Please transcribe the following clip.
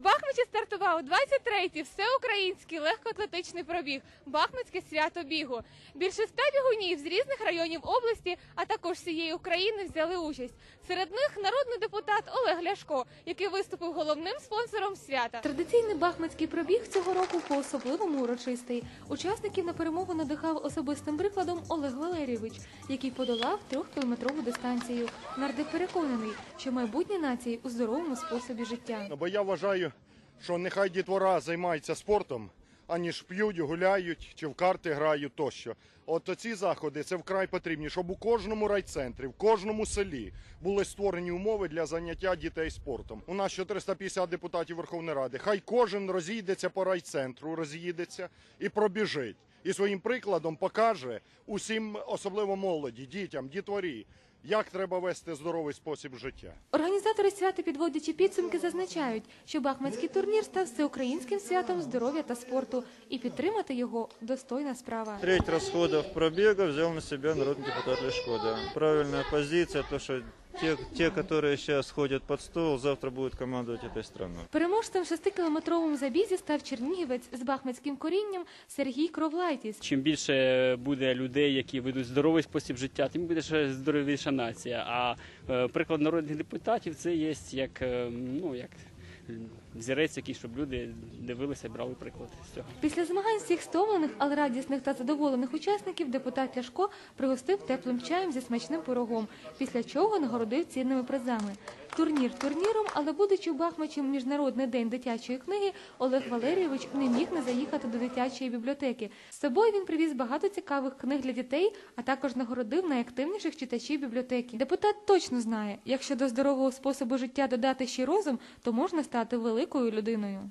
В Бахмуті стартував 23-й всеукраїнський легкоатлетичний пробіг Бахмутське свято бігу. Більше ста бігунів з різних районів області, а також всієї України взяли участь. Серед них народний депутат Олег Ляшко, який виступив головним спонсором свята. Традиційний бахмутський пробіг цього року по особливому урочистий. Учасників на перемогу надихав особистим прикладом Олег Валерійович, який подолав трьохкілометрову дистанцію. Нардеп переконаний, що майбутнє нації у здоровому способі життя. Ну, Бо я вважаю, що нехай дітвора займається спортом, аніж п'ють, гуляють чи в карти грають тощо. От ці заходи це вкрай потрібні, щоб у кожному райцентрі, в кожному селі були створені умови для заняття дітей спортом. У нас 450 депутатів Верховної Ради. Хай кожен розійдеться по райцентру, роз'їдеться і пробіжить. І своїм прикладом покаже усім, особливо молоді, дітям, дітворі, як треба вести здоровий спосіб життя. Організатори свята, підводячи підсумки, зазначають, що Бахмутський турнір став всеукраїнським святом здоров'я та спорту, і підтримати його достойна справа. Треть расходов пробега взял на себя народный депутат Лешко. Да. Правильная позиция, то, что те, те, которые сейчас ходят под стол, завтра будут командовать этой страной. Переможцем в шестикілометровому забізі став чернігівець з бахмутським корінням Сергій Кровлайтіс. Чим більше буде людей, які ведуть здоровий спосіб життя, тим буде ще здоровіша нація. А е, приклад народних депутатів це є як е, ну як зірець, який щоб люди дивилися, брали приклад з цього. Після змагань всіх стомлених, але радісних та задоволених учасників депутат Ляшко пригостив теплим чаєм зі смачним пирогом, після чого нагородив цінними призами. Турнір турніром, але будучи в Бахмачі міжнародний день дитячої книги, Олег Валерійович не міг не заїхати до дитячої бібліотеки. З собою він привіз багато цікавих книг для дітей, а також нагородив найактивніших читачів бібліотеки. Депутат точно знає, якщо до здорового способу життя додати ще розум, то можна стати великою людиною.